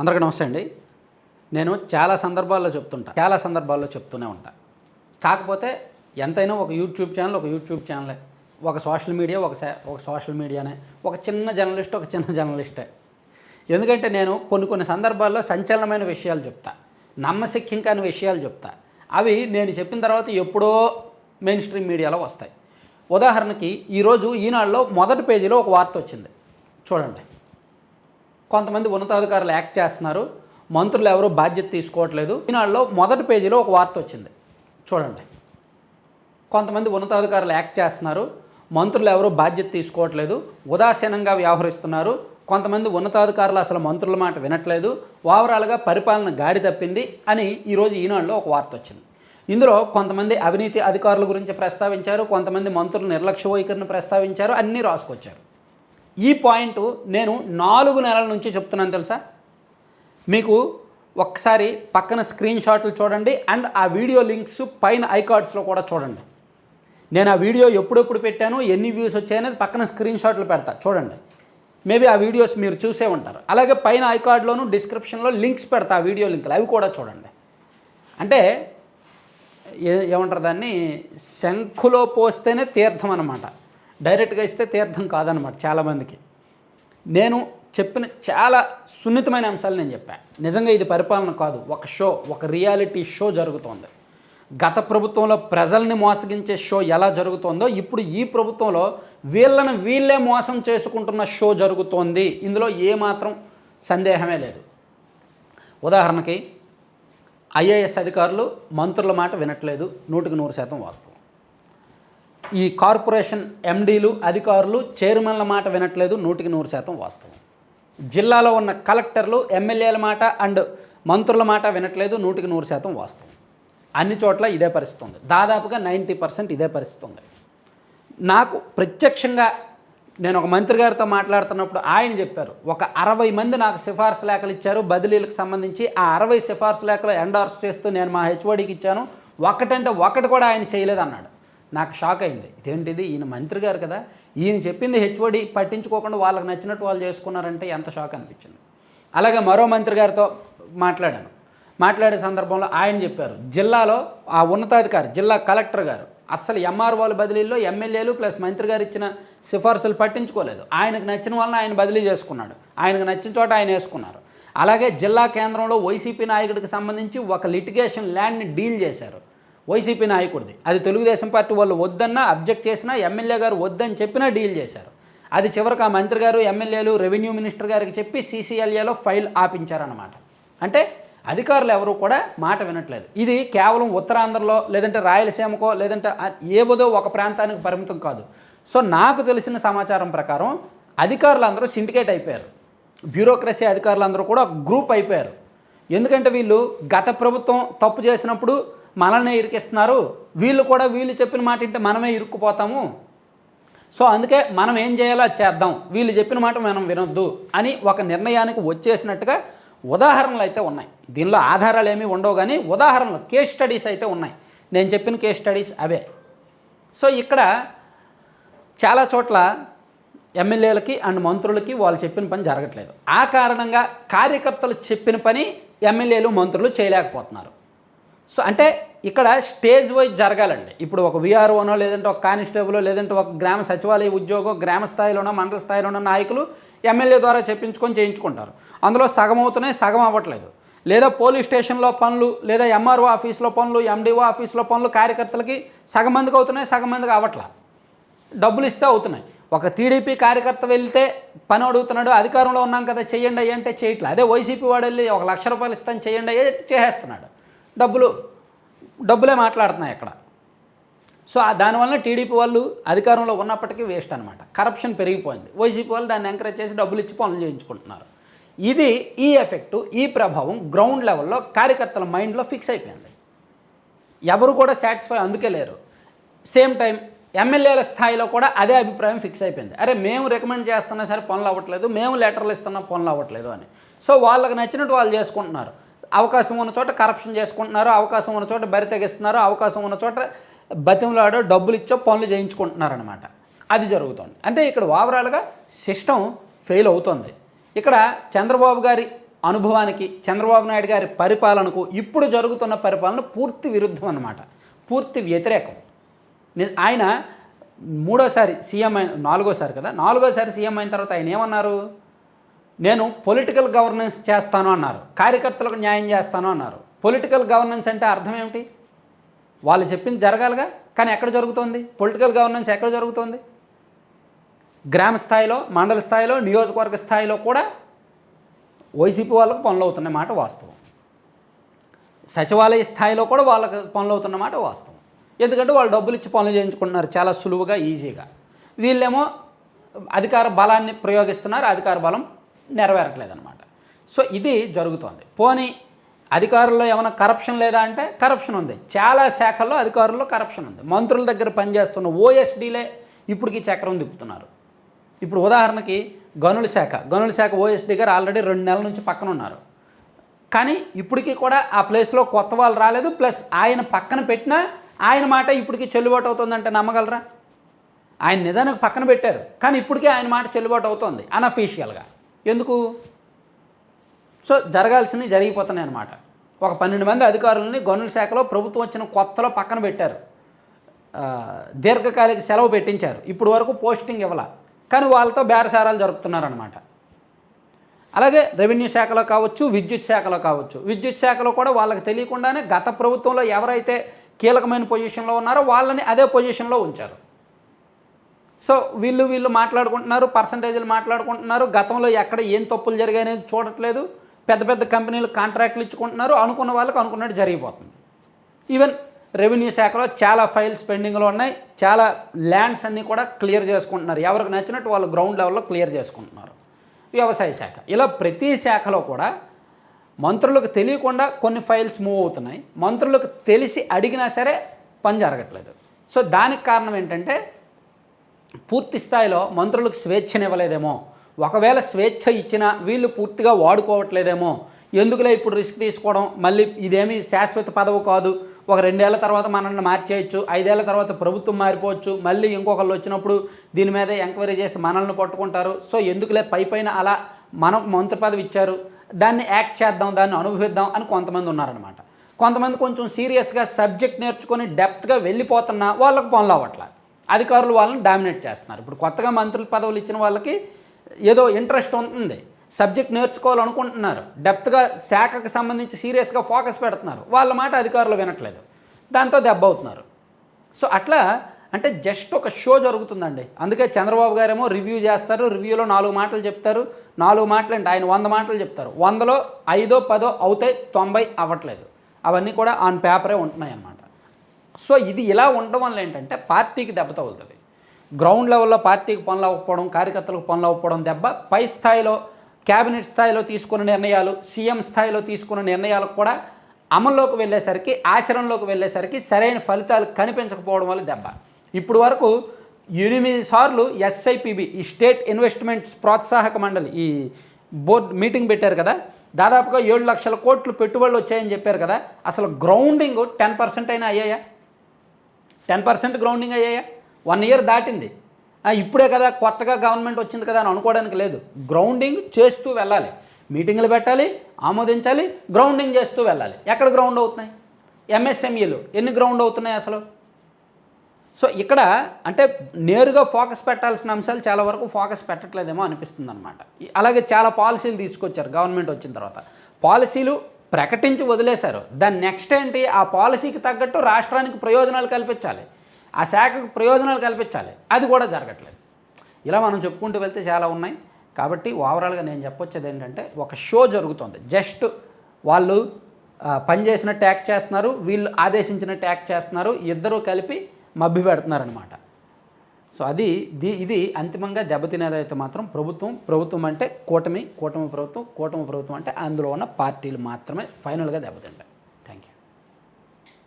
అందరికీ నమస్తే అండి. నేను చాలా సందర్భాల్లో చెప్తుంటా. చాలా సందర్భాల్లో చెప్తూనే ఉంటా. కాకపోతే ఎంతైనా ఒక యూట్యూబ్ ఛానల్ ఒక యూట్యూబ్ ఛానలే. ఒక సోషల్ మీడియా ఒక ఒక సోషల్ మీడియానే. ఒక చిన్న జర్నలిస్ట్ ఒక చిన్న జర్నలిస్టే. ఎందుకంటే నేను కొన్ని కొన్ని సందర్భాల్లో సంచలనమైన విషయాలు చెప్తా. నమ్మశక్యం కాని విషయాలు చెప్తా. అవి నేను చెప్పిన తర్వాత ఎప్పుడో మెయిన్ స్ట్రీమ్ మీడియాలో వస్తాయి. ఉదాహరణకి ఈరోజు ఈనాడులో మొదటి పేజీలో ఒక వార్త వచ్చింది. చూడండి. కొంతమంది ఉన్నతాధికారులు యాక్ట్ చేస్తున్నారు. మంత్రులు ఎవరు బాధ్యత తీసుకోవట్లేదు. ఈనాడులో మొదటి పేజీలో ఒక వార్త వచ్చింది. చూడండి. కొంతమంది ఉన్నతాధికారులు యాక్ట్ చేస్తున్నారు. మంత్రులు ఎవరు బాధ్యత తీసుకోవట్లేదు. ఉదాసీనంగా వ్యవహరిస్తున్నారు. కొంతమంది ఉన్నతాధికారులు అసలు మంత్రుల మాట వినట్లేదు. ఓవరాల్గా పరిపాలన గాడి తప్పింది అని ఈరోజు ఈనాడులో ఒక వార్త వచ్చింది. ఇందులో కొంతమంది అవినీతి అధికారుల గురించి ప్రస్తావించారు. కొంతమంది మంత్రుల నిర్లక్ష్య వైఖరిని ప్రస్తావించారు. అన్నీ రాసుకొచ్చారు. ఈ పాయింట్ నేను నాలుగు నెలల నుంచి చెప్తున్నాను తెలుసా? మీకు ఒక్కసారి పక్కన స్క్రీన్ షాట్లు చూడండి అండ్ ఆ వీడియో లింక్స్ పైన ఐకార్డ్స్లో కూడా చూడండి. నేను ఆ వీడియో ఎప్పుడెప్పుడు పెట్టాను ఎన్ని వ్యూస్ వచ్చాయనేది పక్కన స్క్రీన్ షాట్లు పెడతా చూడండి. మేబీ ఆ వీడియోస్ మీరు చూసే ఉంటారు. అలాగే పైన ఐకార్డ్లోను డిస్క్రిప్షన్లో లింక్స్ పెడతా ఆ వీడియో లింకులు అవి కూడా చూడండి. అంటే ఏ ఏమంటారు దాన్ని? శంఖులో పోస్తేనే తీర్థం అనమాట డైరెక్ట్గా ఇస్తే తీర్థం కాదనమాట చాలామందికి. నేను చెప్పిన చాలా సున్నితమైన అంశాలు నేను చెప్పాను నిజంగా ఇది పరిపాలన కాదు. ఒక షో ఒక రియాలిటీ షో జరుగుతోంది. గత ప్రభుత్వంలో ప్రజల్ని మోసగించే షో ఎలా జరుగుతోందో ఇప్పుడు ఈ ప్రభుత్వంలో వీళ్ళని వీళ్ళే మోసం చేసుకుంటున్న షో జరుగుతోంది. ఇందులో ఏమాత్రం సందేహమే లేదు. ఉదాహరణకి ఐఏఎస్ అధికారులు మంత్రుల మాట వినట్లేదు. నూటికి నూరు శాతం వాస్తవం. ఈ కార్పొరేషన్ ఎండీలు అధికారులు చైర్మన్ల మాట వినట్లేదు నూటికి నూరు శాతం వాస్తవం. జిల్లాలో ఉన్న కలెక్టర్లు ఎమ్మెల్యేల మాట అండ్ మంత్రుల మాట వినట్లేదు నూటికి నూరు శాతం వాస్తవం. అన్ని చోట్ల ఇదే పరిస్థితి ఉంది. దాదాపుగా నైంటీ పర్సెంట్ ఇదే పరిస్థితి ఉంది. నాకు ప్రత్యక్షంగా నేను ఒక మంత్రి గారితో మాట్లాడుతున్నప్పుడు ఆయన చెప్పారు ఒక అరవై మంది నాకు సిఫార్సు లేఖలు ఇచ్చారు బదిలీలకు సంబంధించి ఆ అరవై సిఫార్సు లేఖలు ఎండార్స్ చేస్తూ నేను మా హెచ్ఓడికి ఇచ్చాను ఒకటంటే ఒకటి కూడా ఆయన చేయలేదు అన్నాడు. నాకు షాక్ అయింది. ఇదేంటిది? ఈయన మంత్రి గారు కదా. ఈయన చెప్పింది హెచ్ఓడి పట్టించుకోకుండా వాళ్ళకి నచ్చినట్టు వాళ్ళు చేసుకున్నారంటే ఎంత షాక్ అనిపించింది. అలాగే మరో మంత్రి గారితో మాట్లాడాను. మాట్లాడే సందర్భంలో ఆయన చెప్పారు జిల్లాలో ఆ ఉన్నతాధికారి జిల్లా కలెక్టర్ గారు అస్సలు ఎంఆర్ఓల బదిలీల్లో ఎమ్మెల్యేలు ప్లస్ మంత్రి గారు ఇచ్చిన సిఫార్సులు పట్టించుకోలేదు. ఆయనకు నచ్చిన వలన ఆయన బదిలీ చేసుకున్నాడు. ఆయనకు నచ్చిన చోట ఆయన వేసుకున్నారు. అలాగే జిల్లా కేంద్రంలో వైసీపీ నాయకుడికి సంబంధించి ఒక లిటిగేషన్ ల్యాండ్ని డీల్ చేశారు. వైసీపీ నాయకుడిది. అది తెలుగుదేశం పార్టీ వాళ్ళు వద్దన్నా అబ్జెక్ట్ చేసినా ఎమ్మెల్యే గారు వద్దని చెప్పినా డీల్ చేశారు. అది చివరికి ఆ మంత్రి గారు ఎమ్మెల్యేలు రెవెన్యూ మినిస్టర్ గారికి చెప్పి సీసీఎల్ఏలో ఫైల్ ఆపించారన్నమాట. అంటే అధికారులు ఎవరు కూడా మాట వినట్లేదు. ఇది కేవలం ఉత్తరాంధ్రలో లేదంటే రాయలసీమకో లేదంటే ఏవోదో ఒక ప్రాంతానికి పరిమితం కాదు. సో నాకు తెలిసిన సమాచారం ప్రకారం అధికారులందరూ సిండికేట్ అయిపోయారు. బ్యూరోక్రసీ అధికారులందరూ కూడా గ్రూప్ అయిపోయారు. ఎందుకంటే వీళ్ళు గత ప్రభుత్వం తప్పు చేసినప్పుడు మనల్నే ఇరికిస్తున్నారు. వీళ్ళు కూడా వీళ్ళు చెప్పిన మాట ఇంటే మనమే ఇరుక్కుపోతాము. సో అందుకే మనం ఏం చేయాలో చేద్దాం. వీళ్ళు చెప్పిన మాట మనం వినొద్దు అని ఒక నిర్ణయానికి వచ్చేసినట్టుగా ఉదాహరణలు అయితే ఉన్నాయి. దీనిలో ఆధారాలు ఏమీ ఉండవు కానీ ఉదాహరణలు కేస్ స్టడీస్ అయితే ఉన్నాయి. నేను చెప్పిన కేస్ స్టడీస్ అవే. సో ఇక్కడ చాలా చోట్ల ఎమ్మెల్యేలకి అండ్ మంత్రులకి వాళ్ళు చెప్పిన పని జరగట్లేదు. ఆ కారణంగా కార్యకర్తలు చెప్పిన పని ఎమ్మెల్యేలు మంత్రులు చేయలేకపోతున్నారు. సో అంటే ఇక్కడ స్టేజ్ వైజ్ జరగాలండి. ఇప్పుడు ఒక విఆర్ఓనో లేదంటే ఒక కానిస్టేబుల్ లేదంటే ఒక గ్రామ సచివాలయ ఉద్యోగం గ్రామ స్థాయిలోనో మండల స్థాయిలోనో నాయకులు ఎమ్మెల్యే ద్వారా చెప్పించుకొని చేయించుకుంటారు. అందులో సగం అవుతున్నాయి సగం అవ్వట్లేదు. లేదా పోలీస్ స్టేషన్లో పనులు లేదా ఎంఆర్ఓ ఆఫీస్లో పనులు ఎండిఓ ఆఫీస్లో పనులు కార్యకర్తలకి సగం మందికి అవుతున్నాయి సగం మందికి అవ్వట్లా. డబ్బులు ఇస్తే అవుతున్నాయి. ఒక టీడీపీ కార్యకర్త వెళ్తే పని అడుగుతున్నాడు అధికారంలో ఉన్నాం కదా చేయండి అయ్యి అంటే చేయట్లే. అదే వైసీపీ వాడు వెళ్ళి ఒక లక్ష రూపాయలు ఇస్తాను చేయండి అయ్యి చేసేస్తున్నాడు. డబ్బులు డబ్బులే మాట్లాడుతున్నాయి అక్కడ. సో ఆ దానివల్ల టీడీపీ వాళ్ళు అధికారంలో ఉన్నప్పటికీ వేస్ట్ అనమాట కరప్షన్ పెరిగిపోయింది. వైసీపీ వాళ్ళు దాన్ని ఎంకరేజ్ చేసి డబ్బులు ఇచ్చి పనులు చేయించుకుంటున్నారు. ఇది ఈ ఎఫెక్టు ఈ ప్రభావం గ్రౌండ్ లెవెల్లో కార్యకర్తల మైండ్లో ఫిక్స్ అయిపోయింది. ఎవరు కూడా సాటిస్ఫై అందుకే లేరు. సేమ్ టైం ఎమ్మెల్యేల స్థాయిలో కూడా అదే అభిప్రాయం ఫిక్స్ అయిపోయింది. అరే మేము రికమెండ్ చేస్తున్నా సరే పనులు అవ్వట్లేదు మేము లెటర్లు ఇస్తున్నా పనులు అవ్వట్లేదు అని. సో వాళ్ళకి నచ్చినట్టు వాళ్ళు చేసుకుంటున్నారు. అవకాశం ఉన్న చోట కరప్షన్ చేసుకుంటున్నారు అవకాశం ఉన్న చోట బరి తెగిస్తున్నారు అవకాశం ఉన్న చోట బతిమలాడో డబ్బులు ఇచ్చో పనులు చేయించుకుంటున్నారు అనమాట అది జరుగుతుంది. అంటే ఇక్కడ ఓవరాల్గా సిస్టమ్ ఫెయిల్ అవుతుంది. ఇక్కడ చంద్రబాబు గారి అనుభవానికి చంద్రబాబు నాయుడు గారి పరిపాలనకు ఇప్పుడు జరుగుతున్న పరిపాలన పూర్తి విరుద్ధం అన్నమాట. పూర్తి వ్యతిరేకం. ఆయన మూడోసారి సీఎం అయిన నాలుగోసారి కదా? నాలుగోసారి సీఎం అయిన తర్వాత ఆయన ఏమన్నారు? నేను పొలిటికల్ గవర్నెన్స్ చేస్తాను అన్నారు. కార్యకర్తలకు న్యాయం చేస్తాను అన్నారు. పొలిటికల్ గవర్నెన్స్ అంటే అర్థం ఏమిటి? వాళ్ళు చెప్పింది జరగాలిగా కానీ ఎక్కడ జరుగుతోంది? పొలిటికల్ గవర్నెన్స్ ఎక్కడ జరుగుతుంది? గ్రామ స్థాయిలో మండల స్థాయిలో నియోజకవర్గ స్థాయిలో కూడా వైసీపీ వాళ్ళకు పనులు అవుతున్న మాట వాస్తవం. సచివాలయ స్థాయిలో కూడా వాళ్ళకి పనులు అవుతున్న మాట వాస్తవం. ఎందుకంటే వాళ్ళు డబ్బులు ఇచ్చి పనులు చేయించుకుంటున్నారు. చాలా సులువుగా ఈజీగా. వీళ్ళేమో అధికార బలాన్ని ప్రయోగిస్తున్నారు. అధికార బలం నెరవేరట్లేదన్నమాట. సో ఇది జరుగుతోంది. పోనీ అధికారుల్లో ఏమైనా కరప్షన్ లేదా అంటే కరప్షన్ ఉంది. చాలా శాఖల్లో అధికారుల్లో కరప్షన్ ఉంది. మంత్రుల దగ్గర పనిచేస్తున్న ఓఎస్డీలే ఇప్పటికీ చక్రం తిప్పుతున్నారు. ఇప్పుడు ఉదాహరణకి గనుల శాఖ. గనుల శాఖ ఓఎస్డీ గారు ఆల్రెడీ రెండు నెలల నుంచి పక్కన ఉన్నారు. కానీ ఇప్పటికీ కూడా ఆ ప్లేస్లో కొత్త వాళ్ళు రాలేదు. ప్లస్ ఆయన పక్కన పెట్టినా ఆయన మాట ఇప్పటికీ చెల్లుబాటు అవుతుందంటే నమ్మగలరా? ఆయన నిజానికి పక్కన పెట్టారు. కానీ ఇప్పటికీ ఆయన మాట చెల్లుబాటు అవుతోంది. అనఫీషియల్గా ఎందుకు? సో జరగాల్సినవి జరిగిపోతున్నాయి అన్నమాట. ఒక పన్నెండు మంది అధికారులని గనుల శాఖలో ప్రభుత్వం వచ్చిన కొత్తలో పక్కన పెట్టారు. దీర్ఘకాలిక సెలవు పెట్టించారు. ఇప్పుడు వరకు పోస్టింగ్ ఇవ్వాల. కానీ వాళ్ళతో బేరసారాలు జరుపుతున్నారనమాట అలాగే రెవెన్యూ శాఖలో కావచ్చు విద్యుత్ శాఖలో కావచ్చు. విద్యుత్ శాఖలో కూడా వాళ్ళకి తెలియకుండానే గత ప్రభుత్వంలో ఎవరైతే కీలకమైన పొజిషన్లో ఉన్నారో వాళ్ళని అదే పొజిషన్లో ఉంచారు. సో వీళ్ళు వీళ్ళు మాట్లాడుకుంటున్నారు పర్సంటేజ్లు మాట్లాడుకుంటున్నారు. గతంలో ఎక్కడ ఏం తప్పులు జరిగాయనేది చూడట్లేదు. పెద్ద పెద్ద కంపెనీలు కాంట్రాక్ట్లు ఇచ్చుకుంటున్నారు. అనుకున్న వాళ్ళకి అనుకున్నట్టు జరిగిపోతుంది. ఈవెన్ రెవెన్యూ శాఖలో చాలా ఫైల్స్ పెండింగ్లో ఉన్నాయి. చాలా ల్యాండ్స్ అన్నీ కూడా క్లియర్ చేసుకుంటున్నారు. ఎవరికి నచ్చినట్టు వాళ్ళు గ్రౌండ్ లెవెల్లో క్లియర్ చేసుకుంటున్నారు. వ్యవసాయ శాఖ. ఇలా ప్రతి శాఖలో కూడా మంత్రులకు తెలియకుండా కొన్ని ఫైల్స్ మూవ్ అవుతున్నాయి. మంత్రులకు తెలిసి అడిగినా సరే పని జరగట్లేదు. సో దానికి కారణం ఏంటంటే పూర్తి స్థాయిలో మంత్రులకు స్వేచ్ఛనివ్వలేదేమో. ఒకవేళ స్వేచ్ఛ ఇచ్చినా వీళ్ళు పూర్తిగా వాడుకోవట్లేదేమో. ఎందుకులే ఇప్పుడు రిస్క్ తీసుకోవడం? మళ్ళీ ఇదేమీ శాశ్వత పదవి కాదు. ఒక రెండేళ్ళ తర్వాత మనల్ని మార్చేయచ్చు. ఐదేళ్ళ తర్వాత ప్రభుత్వం మారిపోవచ్చు. మళ్ళీ ఇంకొకళ్ళు వచ్చినప్పుడు దీని మీద ఎంక్వైరీ చేసి మనల్ని పట్టుకుంటారు. సో ఎందుకులే పై పైన అలా మనకు మంత్రి పదవి ఇచ్చారు? దాన్ని యాక్ట్ చేద్దాం దాన్ని అనుభవిద్దాం అని కొంతమంది ఉన్నారనమాట కొంతమంది కొంచెం సీరియస్గా సబ్జెక్ట్ నేర్చుకొని డెప్త్గా వెళ్ళిపోతున్నా వాళ్ళకు పనులు అవ్వట్లేదు అధికారులు వాళ్ళని డామినేట్ చేస్తున్నారు. ఇప్పుడు కొత్తగా మంత్రుల పదవులు ఇచ్చిన వాళ్ళకి ఏదో ఇంట్రెస్ట్ ఉంటుంది. సబ్జెక్ట్ నేర్చుకోవాలనుకుంటున్నారు. డెప్త్గా శాఖకు సంబంధించి సీరియస్గా ఫోకస్ పెడుతున్నారు. వాళ్ళ మాట అధికారులు వినట్లేదు. దాంతో దెబ్బ అవుతున్నారు. సో అట్లా అంటే జస్ట్ ఒక షో జరుగుతుందండి. అందుకే చంద్రబాబు గారేమో రివ్యూ చేస్తారు. రివ్యూలో నాలుగు మాటలు చెప్తారు. నాలుగు మాటలు అంటే ఆయన వంద మాటలు చెప్తారు. వందలో ఐదో పదో అవుతాయి తొంభై అవ్వట్లేదు. అవన్నీ కూడా ఆన్ పేపరే ఉంటున్నాయి అన్నమాట సో ఇది ఇలా ఉండడం వల్ల ఏంటంటే పార్టీకి దెబ్బ తగులుతుంది. గ్రౌండ్ లెవెల్లో పార్టీకి పనులు అవ్వకపోవడం కార్యకర్తలకు పనులు అవ్వకపోవడం దెబ్బ పై స్థాయిలో క్యాబినెట్ స్థాయిలో తీసుకున్న నిర్ణయాలు సీఎం స్థాయిలో తీసుకున్న నిర్ణయాలకు కూడా అమల్లోకి వెళ్ళేసరికి ఆచరణలోకి వెళ్ళేసరికి సరైన ఫలితాలు కనిపించకపోవడం వల్ల దెబ్బ. ఇప్పుడు వరకు ఎనిమిది సార్లు ఎస్ఐపిబి ఈ స్టేట్ ఇన్వెస్ట్మెంట్స్ ప్రోత్సాహక మండలి ఈ బోర్డు మీటింగ్ పెట్టారు కదా దాదాపుగా ఏడు లక్షల కోట్లు పెట్టుబడులు వచ్చాయని చెప్పారు కదా అసలు గ్రౌండింగ్ టెన్ పర్సెంట్ అయినా అయ్యాయా? టెన్ పర్సెంట్ గ్రౌండింగ్ అయ్యాయా? వన్ ఇయర్ దాటింది. ఇప్పుడే కదా కొత్తగా గవర్నమెంట్ వచ్చింది కదా అని అనుకోవడానికి లేదు. గ్రౌండింగ్ చేస్తూ వెళ్ళాలి. మీటింగ్లు పెట్టాలి ఆమోదించాలి గ్రౌండింగ్ చేస్తూ వెళ్ళాలి. ఎక్కడ గ్రౌండ్ అవుతున్నాయి? ఎంఎస్ఎంఈలు ఎన్ని గ్రౌండ్ అవుతున్నాయి అసలు? సో ఇక్కడ అంటే నేరుగా ఫోకస్ పెట్టాల్సిన అంశాలు చాలా వరకు ఫోకస్ పెట్టట్లేదేమో అనిపిస్తుంది అనమాట అలాగే చాలా పాలసీలు తీసుకొచ్చారు గవర్నమెంట్ వచ్చిన తర్వాత. పాలసీలు ప్రకటించి వదిలేశారు. దాని నెక్స్ట్ ఏంటి? ఆ పాలసీకి తగ్గట్టు రాష్ట్రానికి ప్రయోజనాలు కల్పించాలి. ఆ శాఖకు ప్రయోజనాలు కల్పించాలి. అది కూడా జరగట్లేదు. ఇలా మనం చెప్పుకుంటూ వెళ్తే చాలా ఉన్నాయి. కాబట్టి ఓవరాల్గా నేను చెప్పొచ్చేది ఏంటంటే ఒక షో జరుగుతుంది. జస్ట్ వాళ్ళు పనిచేసిన ట్యాక్ చేస్తున్నారు వీళ్ళు ఆదేశించిన ట్యాక్ చేస్తున్నారు ఇద్దరూ కలిపి మభ్య పెడుతున్నారనమాట సో అది ది ఇది అంతిమంగా దెబ్బతినేదైతే మాత్రం ప్రభుత్వం ప్రభుత్వం అంటే కూటమి కూటమి ప్రభుత్వం కూటమి ప్రభుత్వం అంటే అందులో ఉన్న పార్టీలు మాత్రమే ఫైనల్గా దెబ్బతింటాయి.